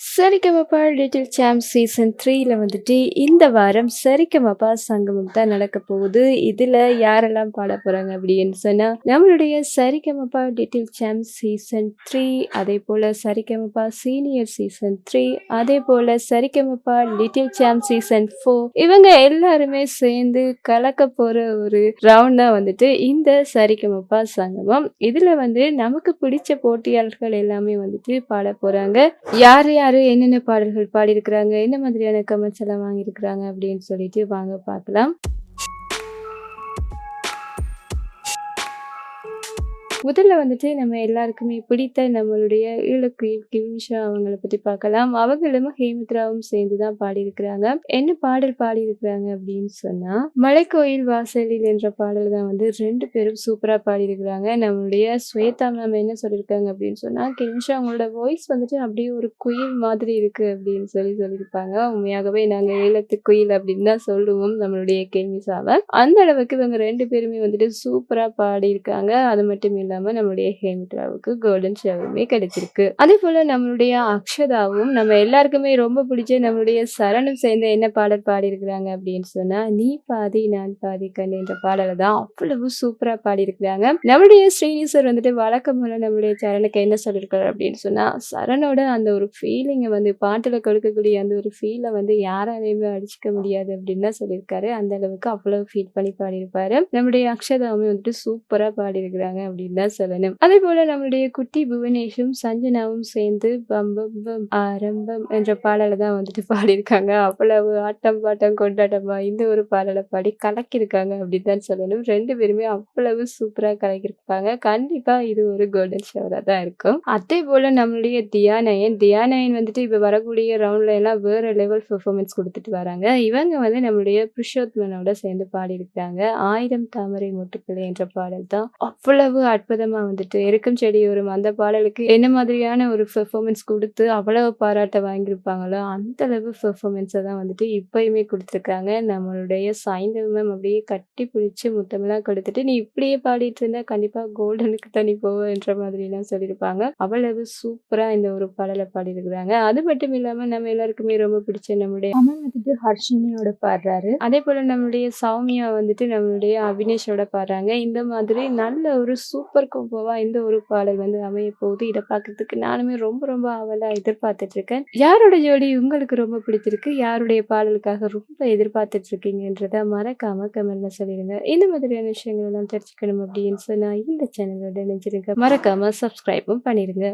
Sarigamapa little champ season த்ரீல வந்துட்டு இந்த வாரம் சரிகமப்பா சங்கமம் தான் நடக்க போகுது. இதுல யாரெல்லாம் பாட போறாங்க அப்படின்னு சொன்னா நம்மளுடைய Sa Re Ga Ma Pa little champ season three அதே போல சரிகமப்பா சீனியர் சீசன் த்ரீ அதே போல Sa Re Ga Ma Pa little champ season four இவங்க எல்லாருமே சேர்ந்து கலக்க போற ஒரு ரவுண்ட் தான் வந்துட்டு இந்த சரிகமப்பா சங்கமம். இதுல வந்து நமக்கு பிடிச்ச போட்டியாளர்கள் எல்லாமே வந்துட்டு பாட போறாங்க. யார் யார் என்னென்ன பாடல்கள் பாடியிருக்கிறாங்க? என்ன மாதிரியான கமெண்ட்ஸ் எல்லாம் வாங்கியிருக்கிறாங்க? அப்படின்னு சொல்லிட்டு வாங்க பார்க்கலாம். முதல்ல வந்துட்டு நம்ம எல்லாருக்குமே பிடித்த நம்மளுடைய ஈழக்குயில் கிவிஷா அவங்கள பத்தி பார்க்கலாம். அவங்களும் ஹேமித்ராவும் சேர்ந்து தான் பாடியிருக்கிறாங்க. என்ன பாடல் பாடியிருக்கிறாங்க அப்படின்னு சொன்னா மலைக்கோயில் வாசலில் என்ற பாடல் தான் வந்து ரெண்டு பேரும் சூப்பரா பாடியிருக்கிறாங்க. நம்மளுடைய ஸ்வேதா மேம் என்ன சொல்லியிருக்காங்க அப்படின்னு சொன்னா கிவிஷா அவங்களோட வாய்ஸ் வந்துட்டு அப்படியே ஒரு குயில் மாதிரி இருக்கு அப்படின்னு சொல்லி சொல்லியிருப்பாங்க. உண்மையாகவே நாங்க ஈழத்து குயில் அப்படின்னு தான் சொல்லுவோம் நம்மளுடைய கேள்விசாவை அந்த அளவுக்கு இவங்க ரெண்டு பேருமே வந்துட்டு சூப்பரா பாடியிருக்காங்க. அது மட்டும் இல்லாம நம்மளுடைய ஹேமித்ராவுக்கு கோல்டன் ஷவருமே கிடைச்சிருக்கு. அதே போல நம்மளுடைய அக்ஷதாவும் நம்ம எல்லாருக்குமே ரொம்ப பிடிச்ச நம்மளுடைய சரணும் சேர்ந்து என்ன பாடல் பாடியிருக்கிறாங்க அப்படின்னு சொன்னா நீ பாதி நான் பாதி கண் என்ற பாடலை தான் அவ்வளவு சூப்பரா பாடியிருக்கிறாங்க. நம்மளுடைய ஸ்ரீனிசர் வந்துட்டு வழக்கம் போல நம்மளுடைய சரணுக்கு என்ன சொல்லியிருக்காரு அப்படின்னு சொன்னா சரணோட அந்த ஒரு ஃபீலிங்கை வந்து பாட்டுல கொடுக்கக்கூடிய அந்த ஒரு ஃபீலை வந்து யாராலையுமே அடிச்சுக்க முடியாது அப்படின்னு தான் சொல்லியிருக்காரு. அந்த அளவுக்கு அவ்வளவு ஃபீல் பண்ணி பாடியிருப்பாரு. நம்மளுடைய அக்ஷதாவுமே வந்துட்டு சூப்பரா பாடியிருக்கிறாங்க அப்படின்னு தான் சொல்லணும். அதே போல நம்மளுடைய குட்டி புவனேஷும் சஞ்சனாவும் சேர்ந்து பம் பம் பம் ஆரம்பம் என்ற பாடலை தான் வந்துட்டு பாடியிருக்காங்க. அவ்வளவு ஆட்டம் பாட்டம் கொண்டாட்டமா இந்த ஒரு பாடலை பாடி கலக்கியிருக்காங்க அப்படின்னு தான் சொல்லணும். ரெண்டு பேருமே அவ்வளவு சூப்பரா கலக்கியிருப்பாங்க. கண்டிப்பா இது ஒரு கோல்டன் ஷவரா தான் இருக்கும். அதே போல நம்மளுடைய தியானயன் தியானயன் வந்துட்டு இப்ப வரக்கூடிய ரவுண்ட்ல எல்லாம் வேற லெவல் பெர்ஃபார்மன்ஸ் கொடுத்துட்டு வராங்க. இவங்க வந்து நம்மளுடைய புருஷோத்மனோட சேர்ந்து பாடியிருக்காங்க. ஆயிரம் தாமரை மொட்டுக்களே என்ற பாடல் தான். அவ்வளவு அற்புதமாக வந்துட்டு எருக்கும் செடியோரும் அந்த பாடலுக்கு என்ன மாதிரியான ஒரு பெர்ஃபார்மன்ஸ் கொடுத்து அவ்வளவு பாராட்டை வாங்கியிருப்பாங்களோ அந்த அளவு பெர்ஃபார்மன்ஸை தான் வந்துட்டு இப்பயுமே கொடுத்துருக்காங்க. நம்மளுடைய சாய்ந்தவ் மேம் அப்படியே கட்டி பிடிச்சி முத்தமெல்லாம் கொடுத்துட்டு நீ இப்படியே பாடிட்டு இருந்தா கண்டிப்பா கோல்டனுக்கு தனி போவன்ற மாதிரிலாம் சொல்லியிருப்பாங்க. அவ்வளவு சூப்பரா இந்த ஒரு பாடலை பாடியிருக்கிறாங்க. அது மட்டும் இல்லாம நம்ம எல்லாருக்குமே ரொம்ப பிடிச்ச நம்மளுடைய அமன் வந்துட்டு ஹர்ஷினியோட பாடுறாரு. அதே போல நம்மளுடைய சௌமியா வந்துட்டு நம்மளுடைய அபினேஷோட பாடுறாங்க. இந்த மாதிரி நல்ல ஒரு சூப்பர் கோம்போவா இந்த ஒரு பாடல் வந்து அமைய போகுது. இதை பார்க்கறதுக்கு நானுமே ரொம்ப ரொம்ப ஆவலாக எதிர்பார்த்துட்டு இருக்கேன் யாரோட ஜோடி உங்களுக்கு ரொம்ப பிடிச்சிருக்கு? யாருடைய பாடலுக்காக ரொம்ப எதிர்பார்த்துட்டு இருக்கீங்கன்றத மறக்காம கமெண்ட்ல சொல்லிடுங்க. இந்த மாதிரியான விஷயங்கள் எல்லாம் தெரிஞ்சுக்கணும் அப்படின்னு சொன்னா இந்த சேனலோட நினைச்சிருங்க மறக்காம சப்ஸ்கிரைபும் பண்ணிருங்க